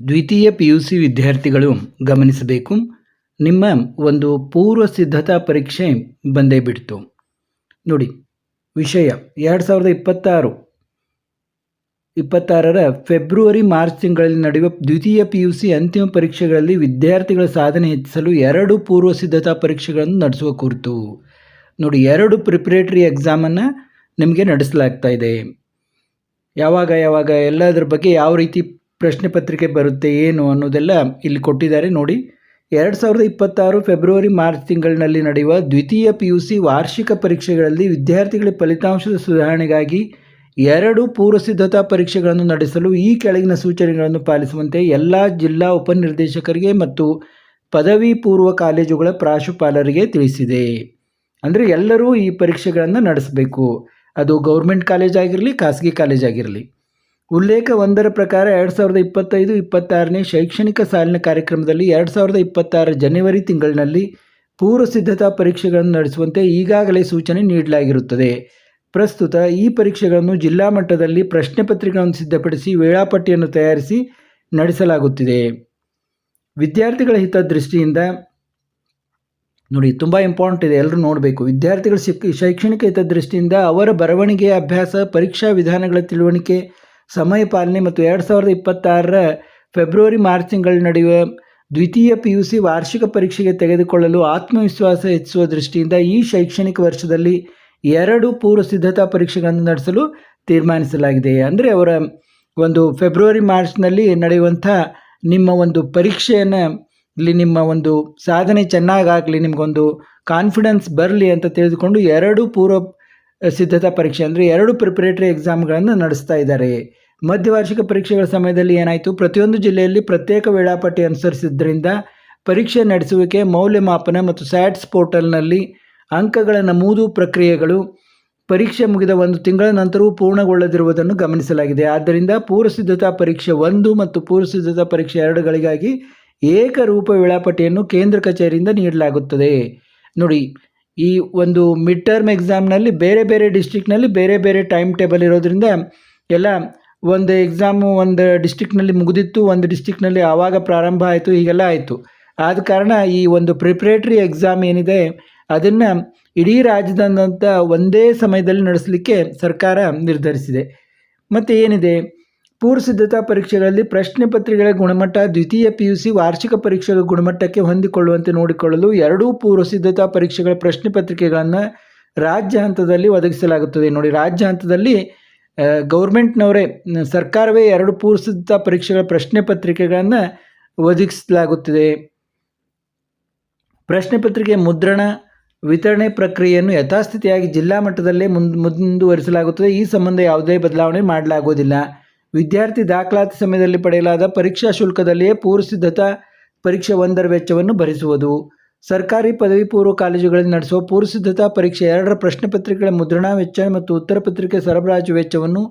ದ್ವಿತೀಯ P U C ವಿದ್ಯಾರ್ಥಿಗಳು ಗಮನಿಸಬೇಕು. ನಿಮ್ಮ ಒಂದು ಪೂರ್ವ ಸಿದ್ಧತಾ ಪರೀಕ್ಷೆ ಬಂದೇ ಬಿಡ್ತು. ನೋಡಿ, ವಿಷಯ ಎರಡು ಸಾವಿರದ ಇಪ್ಪತ್ತಾರು. ಇಪ್ಪತ್ತಾರರ ಫೆಬ್ರವರಿ ಮಾರ್ಚ್ ತಿಂಗಳಲ್ಲಿ ನಡೆಯುವ ದ್ವಿತೀಯ ಪಿ ಯು ಸಿ ಅಂತಿಮ ಪರೀಕ್ಷೆಗಳಲ್ಲಿ ವಿದ್ಯಾರ್ಥಿಗಳ ಸಾಧನೆ ಹೆಚ್ಚಿಸಲು ಎರಡು ಪೂರ್ವ ಸಿದ್ಧತಾ ಪರೀಕ್ಷೆಗಳನ್ನು ನಡೆಸುವ ಕುರಿತು. ನೋಡಿ, ಎರಡು ಪ್ರಿಪ್ರೇಟರಿ ಎಕ್ಸಾಮನ್ನು ನಿಮಗೆ ನಡೆಸಲಾಗ್ತಾ ಇದೆ. ಯಾವಾಗ ಯಾವಾಗ, ಎಲ್ಲದರ ಬಗ್ಗೆ ಯಾವ ರೀತಿ ಪ್ರಶ್ನೆ ಪತ್ರಿಕೆ ಬರುತ್ತೆ ಏನು ಅನ್ನೋದೆಲ್ಲ ಇಲ್ಲಿ ಕೊಟ್ಟಿದ್ದಾರೆ. ನೋಡಿ, ಎರಡು ಸಾವಿರದ ಇಪ್ಪತ್ತಾರು ಫೆಬ್ರವರಿ ಮಾರ್ಚ್ ತಿಂಗಳಿನಲ್ಲಿ ನಡೆಯುವ ದ್ವಿತೀಯ ಪಿ ಯು ಸಿ ವಾರ್ಷಿಕ ಪರೀಕ್ಷೆಗಳಲ್ಲಿ ವಿದ್ಯಾರ್ಥಿಗಳ ಫಲಿತಾಂಶದ ಸುಧಾರಣೆಗಾಗಿ ಎರಡು ಪೂರ್ವಸಿದ್ಧತಾ ಪರೀಕ್ಷೆಗಳನ್ನು ನಡೆಸಲು ಈ ಕೆಳಗಿನ ಸೂಚನೆಗಳನ್ನು ಪಾಲಿಸುವಂತೆ ಎಲ್ಲ ಜಿಲ್ಲಾ ಉಪನಿರ್ದೇಶಕರಿಗೆ ಮತ್ತು ಪದವಿ ಪೂರ್ವ ಕಾಲೇಜುಗಳ ಪ್ರಾಶುಪಾಲರಿಗೆ ತಿಳಿಸಿದೆ. ಅಂದರೆ ಎಲ್ಲರೂ ಈ ಪರೀಕ್ಷೆಗಳನ್ನು ನಡೆಸಬೇಕು. ಅದು ಗೌರ್ಮೆಂಟ್ ಕಾಲೇಜ್ ಆಗಿರಲಿ, ಖಾಸಗಿ ಕಾಲೇಜ್ ಆಗಿರಲಿ. ಉಲ್ಲೇಖ ಒಂದರ ಪ್ರಕಾರ ಎರಡು ಸಾವಿರದ ಇಪ್ಪತ್ತೈದು ಇಪ್ಪತ್ತಾರನೇ ಶೈಕ್ಷಣಿಕ ಸಾಲಿನ ಕಾರ್ಯಕ್ರಮದಲ್ಲಿ ಎರಡು ಸಾವಿರದ ಇಪ್ಪತ್ತಾರ ಜನವರಿ ತಿಂಗಳಿನಲ್ಲಿ ಪೂರ್ವ ಸಿದ್ಧತಾ ಪರೀಕ್ಷೆಗಳನ್ನು ನಡೆಸುವಂತೆ ಈಗಾಗಲೇ ಸೂಚನೆ ನೀಡಲಾಗಿರುತ್ತದೆ. ಪ್ರಸ್ತುತ ಈ ಪರೀಕ್ಷೆಗಳನ್ನು ಜಿಲ್ಲಾ ಮಟ್ಟದಲ್ಲಿ ಪ್ರಶ್ನೆ ಪತ್ರಿಕೆಗಳನ್ನು ಸಿದ್ಧಪಡಿಸಿ ವೇಳಾಪಟ್ಟಿಯನ್ನು ತಯಾರಿಸಿ ನಡೆಸಲಾಗುತ್ತಿದೆ. ವಿದ್ಯಾರ್ಥಿಗಳ ಹಿತದೃಷ್ಟಿಯಿಂದ ನೋಡಿ, ತುಂಬ ಇಂಪಾರ್ಟೆಂಟ್ ಇದೆ ಎಲ್ಲರೂ ನೋಡಬೇಕು. ವಿದ್ಯಾರ್ಥಿಗಳ ಶಿಕ್ ಶೈಕ್ಷಣಿಕ ಹಿತದೃಷ್ಟಿಯಿಂದ ಅವರ ಬರವಣಿಗೆಯ ಅಭ್ಯಾಸ, ಪರೀಕ್ಷಾ ವಿಧಾನಗಳ ತಿಳುವಳಿಕೆ ಸಮಯ ಪಾಲನೆ ಮತ್ತು ಎರಡು ಸಾವಿರದ ಇಪ್ಪತ್ತಾರರ ಫೆಬ್ರವರಿ ಮಾರ್ಚ್ ತಿಂಗಳ ನಡುವೆ ದ್ವಿತೀಯ ಪಿ ಯು ಸಿ ವಾರ್ಷಿಕ ಪರೀಕ್ಷೆಗೆ ತೆಗೆದುಕೊಳ್ಳಲು ಆತ್ಮವಿಶ್ವಾಸ ಹೆಚ್ಚಿಸುವ ದೃಷ್ಟಿಯಿಂದ ಈ ಶೈಕ್ಷಣಿಕ ವರ್ಷದಲ್ಲಿ ಎರಡು ಪೂರ್ವ ಸಿದ್ಧತಾ ಪರೀಕ್ಷೆಗಳನ್ನು ನಡೆಸಲು ತೀರ್ಮಾನಿಸಲಾಗಿದೆ. ಅಂದರೆ ಅವರ ಒಂದು ಫೆಬ್ರವರಿ ಮಾರ್ಚ್ನಲ್ಲಿ ನಡೆಯುವಂಥ ನಿಮ್ಮ ಒಂದು ಪರೀಕ್ಷೆಯನ್ನು ಇಲ್ಲಿ ನಿಮ್ಮ ಒಂದು ಸಾಧನೆ ಚೆನ್ನಾಗಾಗಲಿ, ನಿಮಗೊಂದು ಕಾನ್ಫಿಡೆನ್ಸ್ ಬರಲಿ ಅಂತ ತಿಳಿದುಕೊಂಡು ಎರಡು ಪೂರ್ವ ಸಿದ್ಧತಾ ಪರೀಕ್ಷೆ ಅಂದರೆ ಎರಡು ಪ್ರಿಪರೇಟರಿ ಎಕ್ಸಾಮ್ಗಳನ್ನು ನಡೆಸ್ತಾ ಇದ್ದಾರೆ. ಮಧ್ಯವಾರ್ಷಿಕ ಪರೀಕ್ಷೆಗಳ ಸಮಯದಲ್ಲಿ ಏನಾಯಿತು? ಪ್ರತಿಯೊಂದು ಜಿಲ್ಲೆಯಲ್ಲಿ ಪ್ರತ್ಯೇಕ ವೇಳಾಪಟ್ಟಿ ಅನುಸರಿಸಿದ್ದರಿಂದ ಪರೀಕ್ಷೆ ನಡೆಸುವಿಕೆ, ಮೌಲ್ಯಮಾಪನ ಮತ್ತು ಸ್ಯಾಟ್ಸ್ ಪೋರ್ಟಲ್ನಲ್ಲಿ ಅಂಕಗಳ ನಮೂದು ಪ್ರಕ್ರಿಯೆಗಳು ಪರೀಕ್ಷೆ ಮುಗಿದ ಒಂದು ತಿಂಗಳ ನಂತರವೂ ಪೂರ್ಣಗೊಳ್ಳದಿರುವುದನ್ನು ಗಮನಿಸಲಾಗಿದೆ. ಆದ್ದರಿಂದ ಪೂರ್ವ ಸಿದ್ಧತಾ ಪರೀಕ್ಷೆ ಒಂದು ಮತ್ತು ಪೂರ್ವ ಸಿದ್ಧತಾ ಪರೀಕ್ಷೆ ಎರಡುಗಳಿಗಾಗಿ ಏಕರೂಪ ವೇಳಾಪಟ್ಟಿಯನ್ನು ಕೇಂದ್ರ ಕಚೇರಿಯಿಂದ ನೀಡಲಾಗುತ್ತದೆ. ನೋಡಿ ಈ ಒಂದು ಮಿಡ್ ಟರ್ಮ್ ಎಕ್ಸಾಮ್ನಲ್ಲಿ ಬೇರೆ ಬೇರೆ ಡಿಸ್ಟಿಕ್ನಲ್ಲಿ ಬೇರೆ ಬೇರೆ ಟೈಮ್ ಟೇಬಲ್ ಇರೋದ್ರಿಂದ ಎಲ್ಲ ಒಂದು ಎಕ್ಸಾಮು ಒಂದು ಡಿಸ್ಟಿಕ್ನಲ್ಲಿ ಮುಗಿದಿತ್ತು, ಒಂದು ಡಿಸ್ಟಿಕ್ನಲ್ಲಿ ಆವಾಗ ಪ್ರಾರಂಭ ಆಯಿತು, ಹೀಗೆಲ್ಲ ಆಯಿತು. ಆದ ಕಾರಣ ಈ ಒಂದು ಪ್ರಿಪ್ರೇಟ್ರಿ ಎಕ್ಸಾಮ್ ಏನಿದೆ, ಅದನ್ನು ಇಡೀ ರಾಜ್ಯದಂತ ಒಂದೇ ಸಮಯದಲ್ಲಿ ನಡೆಸಲಿಕ್ಕೆ ಸರ್ಕಾರ ನಿರ್ಧರಿಸಿದೆ. ಮತ್ತು ಏನಿದೆ? ಪೂರ್ವ ಸಿದ್ಧತಾ ಪರೀಕ್ಷೆಗಳಲ್ಲಿ ಪ್ರಶ್ನೆ ಪತ್ರಿಕೆಗಳ ಗುಣಮಟ್ಟ, ದ್ವಿತೀಯ ಪಿ ಯು ಸಿ ವಾರ್ಷಿಕ ಪರೀಕ್ಷೆಗಳ ಗುಣಮಟ್ಟಕ್ಕೆ ಹೊಂದಿಕೊಳ್ಳುವಂತೆ ನೋಡಿಕೊಳ್ಳಲು ಎರಡೂ ಪೂರ್ವ ಸಿದ್ಧತಾ ಪರೀಕ್ಷೆಗಳ ಪ್ರಶ್ನೆ ಪತ್ರಿಕೆಗಳನ್ನು ರಾಜ್ಯ ಹಂತದಲ್ಲಿ ಒದಗಿಸಲಾಗುತ್ತದೆ. ನೋಡಿ, ರಾಜ್ಯ ಹಂತದಲ್ಲಿ ಗೌರ್ಮೆಂಟ್ನವರೇ ಸರ್ಕಾರವೇ ಎರಡು ಪೂರ್ವ ಸಿದ್ಧತಾ ಪರೀಕ್ಷೆಗಳ ಪ್ರಶ್ನೆ ಪತ್ರಿಕೆಗಳನ್ನು ಒದಗಿಸಲಾಗುತ್ತದೆ. ಪ್ರಶ್ನೆ ಪತ್ರಿಕೆ ಮುದ್ರಣ, ವಿತರಣೆ ಪ್ರಕ್ರಿಯೆಯನ್ನು ಯಥಾಸ್ಥಿತಿಯಾಗಿ ಜಿಲ್ಲಾ ಮಟ್ಟದಲ್ಲೇ ಮುಂದ್ ಮುಂದುವರಿಸಲಾಗುತ್ತದೆ. ಈ ಸಂಬಂಧ ಯಾವುದೇ ಬದಲಾವಣೆ ಮಾಡಲಾಗುವುದಿಲ್ಲ. ವಿದ್ಯಾರ್ಥಿ ದಾಖಲಾತಿ ಸಮಯದಲ್ಲಿ ಪಡೆಯಲಾದ ಪರೀಕ್ಷಾ ಶುಲ್ಕದಲ್ಲಿಯೇ ಪೂರ್ವ ಸಿದ್ಧತಾ ಪರೀಕ್ಷೆ ಒಂದರ ವೆಚ್ಚವನ್ನು ಭರಿಸುವುದು. ಸರ್ಕಾರಿ ಪದವಿ ಪೂರ್ವ ಕಾಲೇಜುಗಳಲ್ಲಿ ನಡೆಸುವ ಪೂರ್ವ ಸಿದ್ಧತಾ ಪರೀಕ್ಷೆ ಎರಡರ ಪ್ರಶ್ನೆ ಪತ್ರಿಕೆಗಳ ಮುದ್ರಣಾ ವೆಚ್ಚ ಮತ್ತು ಉತ್ತರ ಪತ್ರಿಕೆ ಸರಬರಾಜು ವೆಚ್ಚವನ್ನು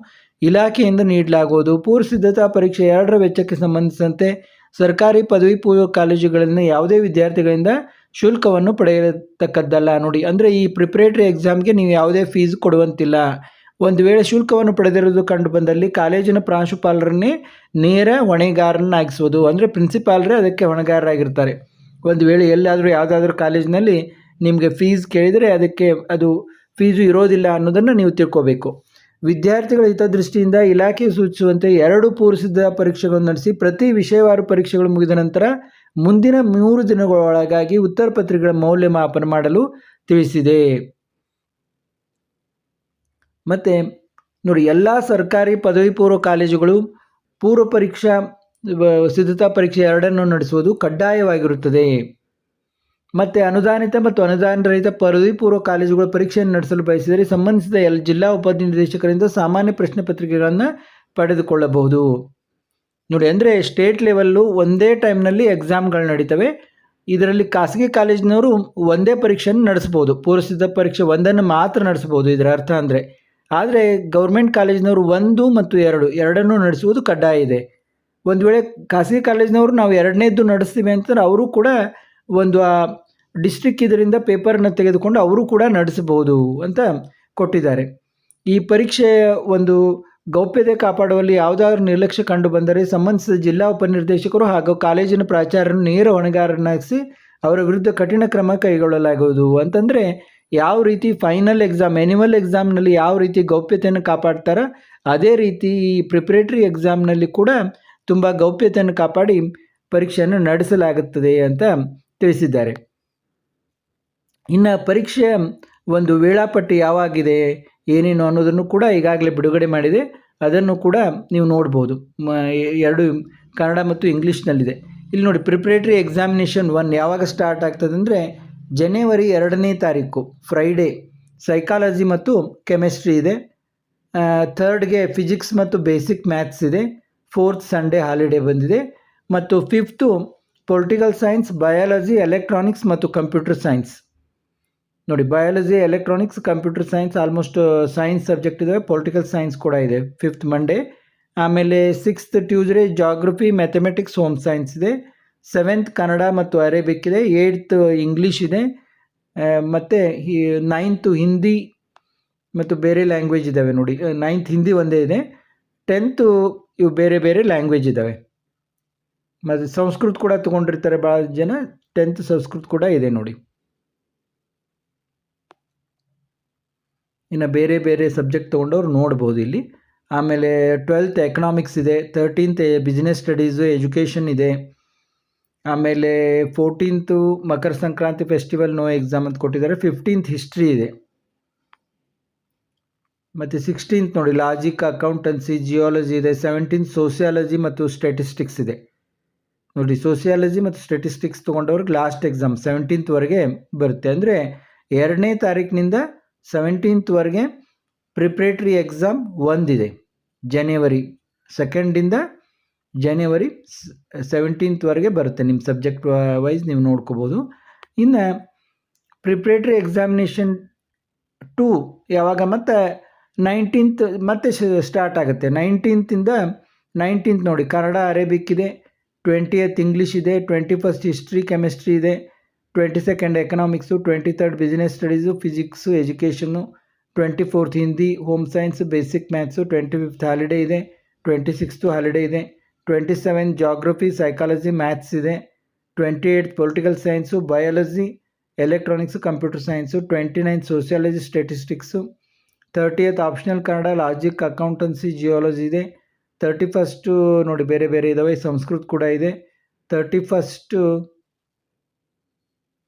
ಇಲಾಖೆಯಿಂದ ನೀಡಲಾಗುವುದು. ಪೂರ್ವ ಸಿದ್ಧತಾ ಪರೀಕ್ಷೆ ಎರಡರ ವೆಚ್ಚಕ್ಕೆ ಸಂಬಂಧಿಸಿದಂತೆ ಸರ್ಕಾರಿ ಪದವಿ ಪೂರ್ವ ಕಾಲೇಜುಗಳಲ್ಲಿನ ಯಾವುದೇ ವಿದ್ಯಾರ್ಥಿಗಳಿಂದ ಶುಲ್ಕವನ್ನು ಪಡೆಯತಕ್ಕದ್ದಲ್ಲ. ನೋಡಿ, ಅಂದರೆ ಈ ಪ್ರಿಪ್ರೇಟರಿ ಎಕ್ಸಾಮ್ಗೆ ನೀವು ಯಾವುದೇ ಫೀಸ್ ಕೊಡುವಂತಿಲ್ಲ. ಒಂದು ವೇಳೆ ಶುಲ್ಕವನ್ನು ಪಡೆದಿರುವುದು ಕಂಡು ಬಂದಲ್ಲಿ ಕಾಲೇಜಿನ ಪ್ರಾಂಶುಪಾಲರನ್ನೇ ನೇರ ಹೊಣೆಗಾರನ್ನಾಗಿಸುವುದು ಅಂದರೆ ಪ್ರಿನ್ಸಿಪಾಲ್ರೇ ಅದಕ್ಕೆ ಹೊಣೆಗಾರರಾಗಿರ್ತಾರೆ. ಒಂದು ವೇಳೆ ಎಲ್ಲಾದರೂ ಯಾವುದಾದ್ರೂ ಕಾಲೇಜಿನಲ್ಲಿ ನಿಮಗೆ ಫೀಸ್ ಕೇಳಿದರೆ ಅದಕ್ಕೆ ಅದು ಫೀಸು ಇರೋದಿಲ್ಲ ಅನ್ನೋದನ್ನು ನೀವು ತಿಳ್ಕೋಬೇಕು. ವಿದ್ಯಾರ್ಥಿಗಳ ಹಿತದೃಷ್ಟಿಯಿಂದ ಇಲಾಖೆ ಸೂಚಿಸುವಂತೆ ಎರಡು ಪೂರ್ವಸಿದ್ಧ ಪರೀಕ್ಷೆಗಳನ್ನು ನಡೆಸಿ ಪ್ರತಿ ವಿಷಯವಾರು ಪರೀಕ್ಷೆಗಳು ಮುಗಿದ ನಂತರ ಮುಂದಿನ ಮೂರು ದಿನಗಳೊಳಗಾಗಿ ಉತ್ತರ ಪತ್ರಿಕೆಗಳ ಮೌಲ್ಯಮಾಪನ ಮಾಡಲು ತಿಳಿಸಿದೆ. ಮತ್ತು ನೋಡಿ ಎಲ್ಲ ಸರ್ಕಾರಿ ಪದವಿ ಪೂರ್ವ ಕಾಲೇಜುಗಳು ಪೂರ್ವ ಪರೀಕ್ಷಾ ಸಿದ್ಧತಾ ಪರೀಕ್ಷೆ ಎರಡನ್ನು ನಡೆಸುವುದು ಕಡ್ಡಾಯವಾಗಿರುತ್ತದೆ. ಮತ್ತು ಅನುದಾನಿತ ಮತ್ತು ಅನುದಾನ ರಹಿತ ಪದವಿ ಪೂರ್ವ ಕಾಲೇಜುಗಳ ಪರೀಕ್ಷೆಯನ್ನು ನಡೆಸಲು ಬಯಸಿದರೆ ಸಂಬಂಧಿಸಿದ ಎಲ್ಲ ಜಿಲ್ಲಾ ಉಪನಿರ್ದೇಶಕರಿಂದ ಸಾಮಾನ್ಯ ಪ್ರಶ್ನೆ ಪತ್ರಿಕೆಗಳನ್ನು ಪಡೆದುಕೊಳ್ಳಬಹುದು. ನೋಡಿ ಅಂದರೆ ಸ್ಟೇಟ್ ಲೆವೆಲ್ಲು ಒಂದೇ ಟೈಮ್ನಲ್ಲಿ ಎಕ್ಸಾಮ್ಗಳು ನಡೀತವೆ. ಇದರಲ್ಲಿ ಖಾಸಗಿ ಕಾಲೇಜಿನವರು ಒಂದೇ ಪರೀಕ್ಷೆಯನ್ನು ನಡೆಸ್ಬೋದು ಪೂರ್ವಸಿದ್ಧ ಪರೀಕ್ಷೆ ಒಂದನ್ನು ಮಾತ್ರ ನಡೆಸ್ಬೋದು ಇದರ ಅರ್ಥ ಅಂದರೆ. ಆದರೆ ಗೌರ್ಮೆಂಟ್ ಕಾಲೇಜಿನವರು ಒಂದು ಮತ್ತು ಎರಡು, ಎರಡನ್ನೂ ನಡೆಸುವುದು ಕಡ್ಡಾಯ ಇದೆ. ಒಂದು ವೇಳೆ ಖಾಸಗಿ ಕಾಲೇಜಿನವರು ನಾವು ಎರಡನೇದ್ದು ನಡೆಸ್ತೀವಿ ಅಂತಂದ್ರೆ ಅವರು ಕೂಡ ಒಂದು, ಆ ಡಿಸ್ಟ್ರಿಕ್ ಇದರಿಂದ ಪೇಪರನ್ನು ತೆಗೆದುಕೊಂಡು ಅವರು ಕೂಡ ನಡೆಸಬಹುದು ಅಂತ ಕೊಟ್ಟಿದ್ದಾರೆ. ಈ ಪರೀಕ್ಷೆಯ ಒಂದು ಗೌಪ್ಯತೆ ಕಾಪಾಡುವಲ್ಲಿ ಯಾವುದಾದ್ರು ನಿರ್ಲಕ್ಷ್ಯ ಕಂಡು ಬಂದರೆ ಸಂಬಂಧಿಸಿದ ಜಿಲ್ಲಾ ಉಪನಿರ್ದೇಶಕರು ಹಾಗೂ ಕಾಲೇಜಿನ ಪ್ರಾಚಾರ್ಯರನ್ನು ನೇರ ಹೊಣೆಗಾರನಾಗಿಸಿ ಅವರ ವಿರುದ್ಧ ಕಠಿಣ ಕ್ರಮ ಕೈಗೊಳ್ಳಲಾಗುವುದು. ಅಂತಂದರೆ ಯಾವ ರೀತಿ ಫೈನಲ್ ಎಕ್ಸಾಮ್ ಎನಿವಲ್ ಎಕ್ಸಾಮ್ನಲ್ಲಿ ಯಾವ ರೀತಿ ಗೌಪ್ಯತೆಯನ್ನು ಕಾಪಾಡ್ತಾರೋ ಅದೇ ರೀತಿ ಈ ಪ್ರಿಪ್ರೇಟ್ರಿ ಎಕ್ಸಾಮ್ನಲ್ಲಿ ಕೂಡ ತುಂಬ ಗೌಪ್ಯತೆಯನ್ನು ಕಾಪಾಡಿ ಪರೀಕ್ಷೆಯನ್ನು ನಡೆಸಲಾಗುತ್ತದೆ ಅಂತ ತಿಳಿಸಿದ್ದಾರೆ. ಇನ್ನು ಪರೀಕ್ಷೆಯ ಒಂದು ವೇಳಾಪಟ್ಟಿ ಯಾವಾಗಿದೆ, ಏನೇನು ಅನ್ನೋದನ್ನು ಕೂಡ ಈಗಾಗಲೇ ಬಿಡುಗಡೆ ಮಾಡಿದೆ. ಅದನ್ನು ಕೂಡ ನೀವು ನೋಡ್ಬೋದು. ಎರಡು ಕನ್ನಡ ಮತ್ತು ಇಂಗ್ಲೀಷ್ನಲ್ಲಿದೆ ಇಲ್ಲಿ ನೋಡಿ ಪ್ರಿಪ್ರೇಟ್ರಿ ಎಕ್ಸಾಮಿನೇಷನ್ ಒನ್ ಯಾವಾಗ ಸ್ಟಾರ್ಟ್ ಆಗ್ತದೆ ಅಂದರೆ ಜನವರಿ ಎರಡನೇ ತಾರೀಕು ಫ್ರೈಡೇ ಸೈಕಾಲಜಿ ಮತ್ತು ಕೆಮಿಸ್ಟ್ರಿ ಇದೆ. ಥರ್ಡ್ಗೆ ಫಿಸಿಕ್ಸ್ ಮತ್ತು ಬೇಸಿಕ್ ಮ್ಯಾಥ್ಸ್ ಇದೆ. ಫೋರ್ತ್ ಸಂಡೇ ಹಾಲಿಡೇ ಬಂದಿದೆ. ಮತ್ತು fifth political science biology electronics ಮತ್ತು ಕಂಪ್ಯೂಟರ್ ಸೈನ್ಸ್ ನೋಡಿ biology electronics computer science almost science subject ಇದೆ ಪೊಲಿಟಿಕಲ್ ಸೈನ್ಸ್ ಕೂಡ ಇದೆ. ಫಿಫ್ತ್ ಮಂಡೇ ಆಮೇಲೆ sixth Tuesday geography mathematics home science ಇದೆ. ಸೆವೆಂತ್ ಕನ್ನಡ ಮತ್ತು ಅರೇಬಿಕ್ ಇದೆ ಏಯ್ತ್ ಇಂಗ್ಲೀಷ್ ಇದೆ ಮತ್ತು ನೈನ್ತು ಹಿಂದಿ ಮತ್ತು ಬೇರೆ ಲ್ಯಾಂಗ್ವೇಜ್ ಇದ್ದಾವೆ ನೋಡಿ ನೈನ್ತ್ ಹಿಂದಿ ಒಂದೇ ಇದೆ ಟೆಂತು ಇವು ಬೇರೆ ಬೇರೆ ಲ್ಯಾಂಗ್ವೇಜ್ ಇದ್ದಾವೆ ಮತ್ತು ಸಂಸ್ಕೃತ ಕೂಡ ತೊಗೊಂಡಿರ್ತಾರೆ ಭಾಳ ಜನ ಟೆಂತ್ ಸಂಸ್ಕೃತ ಕೂಡ ಇದೆ ನೋಡಿ. ಇನ್ನು ಬೇರೆ ಬೇರೆ ಸಬ್ಜೆಕ್ಟ್ ತೊಗೊಂಡವ್ರು ನೋಡ್ಬೋದು ಇಲ್ಲಿ. ಆಮೇಲೆ ಟ್ವೆಲ್ತ್ ಎಕನಾಮಿಕ್ಸ್ ಇದೆ ತರ್ಟೀನ್ತ್ ಬಿಸ್ನೆಸ್ ಸ್ಟಡೀಸು ಎಜುಕೇಷನ್ ಇದೆ. ಆಮೇಲೆ fourteenth Makara Sankranti festival no exam ಅಂತ ಕೊಟ್ಟಿದ್ದಾರೆ. ಫಿಫ್ಟೀನ್ತ್ ಹಿಸ್ಟ್ರಿ ಇದೆ. ಮತ್ತು ಸಿಕ್ಸ್ಟೀನ್ತ್ ನೋಡಿ ಲಾಜಿಕ್ ಅಕೌಂಟೆನ್ಸಿ ಜಿಯಾಲಜಿ ಇದೆ. ಸೆವೆಂಟೀನ್ತ್ ಸೋಸಿಯಾಲಜಿ ಮತ್ತು ಸ್ಟೆಟಿಸ್ಟಿಕ್ಸ್ ಇದೆ. ನೋಡಿ ಸೋಸಿಯಾಲಜಿ ಮತ್ತು ಸ್ಟೆಟಿಸ್ಟಿಕ್ಸ್ ತೊಗೊಂಡವ್ರಿಗೆ ಲಾಸ್ಟ್ ಎಕ್ಸಾಮ್ ಸೆವೆಂಟೀನ್ತ್ವರೆಗೆ ಬರುತ್ತೆ. ಅಂದರೆ ಎರಡನೇ ತಾರೀಕಿನಿಂದ ಸೆವೆಂಟೀನ್ತ್ವರೆಗೆ ಪ್ರಿಪ್ರೇಟ್ರಿ ಎಕ್ಸಾಮ್ ಒಂದಿದೆ. ಜನವರಿ ಸೆಕೆಂಡಿಂದ ಜನವರಿ ಸೆವೆಂಟೀನ್ತ್ವರೆಗೆ ಬರುತ್ತೆ ನಿಮ್ಮ ಸಬ್ಜೆಕ್ಟ್ ವೈಸ್ ನೀವು ನೋಡ್ಕೋಬೋದು. ಇನ್ನು ಪ್ರಿಪ್ರೇಟ್ರಿ ಎಕ್ಸಾಮಿನೇಷನ್ ಟು ಯಾವಾಗ ಮತ್ತೆ ನೈನ್ಟೀನ್ತ್ ಮತ್ತೆ ಸ್ಟಾರ್ಟ್ ಆಗುತ್ತೆ. ನೈನ್ಟೀನ್ತಿಂದ ನೈನ್ಟೀನ್ತ್ ನೋಡಿ, ಕನ್ನಡ ಅರೇಬಿಕ್ ಇದೆ ಟ್ವೆಂಟಿಯತ್ ಇಂಗ್ಲೀಷ್ ಇದೆ ಟ್ವೆಂಟಿ ಫಸ್ಟ್ ಹಿಸ್ಟ್ರಿ ಕೆಮಿಸ್ಟ್ರಿ ಇದೆ twenty second economics twenty third business studies physics education twenty fourth Hindi home science basic maths twenty fifth holiday ಇದೆ ಟ್ವೆಂಟಿ ಸಿಕ್ಸ್ತು ಹಾಲಿಡೇ ಇದೆ. Twenty seven geography psychology maths ಇದೆ. Twenty eight political science biology electronics computer science twenty nine sociology statistics thirtieth optional Kannada logic accountancy geology ಇದೆ. Thirty first ನೋಡಿ, ಬೇರೆ ಬೇರೆ ಇದಾವೆ, ಸಂಸ್ಕೃತ ಕೂಡ ಇದೆ. ತರ್ಟಿ ಫಸ್ಟು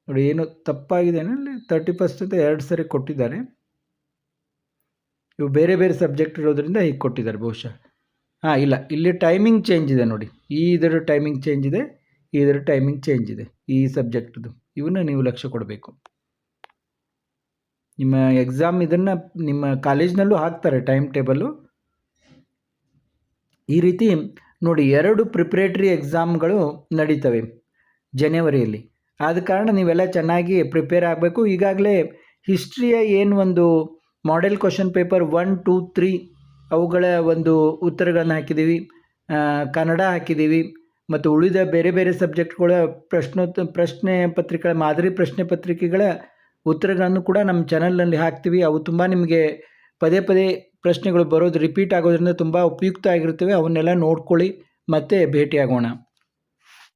ನೋಡಿ, ಏನು ತಪ್ಪಾಗಿದೆ ಅಲ್ಲಿ ತರ್ಟಿ ಫಸ್ಟ್ ಅಂತ ಎರಡು ಸರಿ ಕೊಟ್ಟಿದ್ದಾರೆ. ಇವು ಬೇರೆ ಬೇರೆ ಸಬ್ಜೆಕ್ಟ್ ಇರೋದ್ರಿಂದ ಹೀಗೆ ಕೊಟ್ಟಿದ್ದಾರೆ ಬಹುಶಃ. ಹಾಂ, ಇಲ್ಲ. ಇಲ್ಲಿ ಟೈಮಿಂಗ್ ಚೇಂಜ್ ಇದೆ ನೋಡಿ. ಈ ಇದರ ಟೈಮಿಂಗ್ ಚೇಂಜ್ ಇದೆ ಇದರ ಟೈಮಿಂಗ್ ಚೇಂಜ್ ಇದೆ. ಈ ಸಬ್ಜೆಕ್ಟ್ದು ಇವನ್ನ ನೀವು ಲಕ್ಷ್ಯ ಕೊಡಬೇಕು. ನಿಮ್ಮ ಎಕ್ಸಾಮ್ ಇದನ್ನು ನಿಮ್ಮ ಕಾಲೇಜ್ನಲ್ಲೂ ಹಾಕ್ತಾರೆ ಟೈಮ್ ಟೇಬಲ್ಲು ಈ ರೀತಿ ನೋಡಿ, ಎರಡು ಪ್ರಿಪ್ರೇಟ್ರಿ ಎಕ್ಸಾಮ್ಗಳು ನಡೀತವೆ ಜನವರಿಯಲ್ಲಿ ಆದ ಕಾರಣ ನೀವೆಲ್ಲ ಚೆನ್ನಾಗಿ ಪ್ರಿಪೇರ್ ಆಗಬೇಕು. ಈಗಾಗಲೇ ಹಿಸ್ಟ್ರಿಯ ಏನು ಒಂದು model question paper one two three ಅವುಗಳ ಒಂದು ಉತ್ತರಗಳನ್ನು ಹಾಕಿದ್ದೀವಿ. ಕನ್ನಡ ಹಾಕಿದ್ದೀವಿ. ಮತ್ತು ಉಳಿದ ಬೇರೆ ಬೇರೆ ಸಬ್ಜೆಕ್ಟ್ಗಳ ಪ್ರಶ್ನೋತ್ತ ಪ್ರಶ್ನೆ ಪತ್ರಿಕೆಗಳ, ಮಾದರಿ ಪ್ರಶ್ನೆ ಪತ್ರಿಕೆಗಳ ಉತ್ತರಗಳನ್ನು ಕೂಡ ನಮ್ಮ ಚಾನಲ್ನಲ್ಲಿ ಹಾಕ್ತೀವಿ. ಅವು ತುಂಬ ನಿಮಗೆ ಪದೇ ಪದೇ ಪ್ರಶ್ನೆಗಳು ಬರೋದು ರಿಪೀಟ್ ಆಗೋದ್ರಿಂದ ತುಂಬ ಉಪಯುಕ್ತ ಆಗಿರ್ತವೆ ಅವನ್ನೆಲ್ಲ ನೋಡ್ಕೊಳ್ಳಿ. ಮತ್ತೆ ಭೇಟಿಯಾಗೋಣ.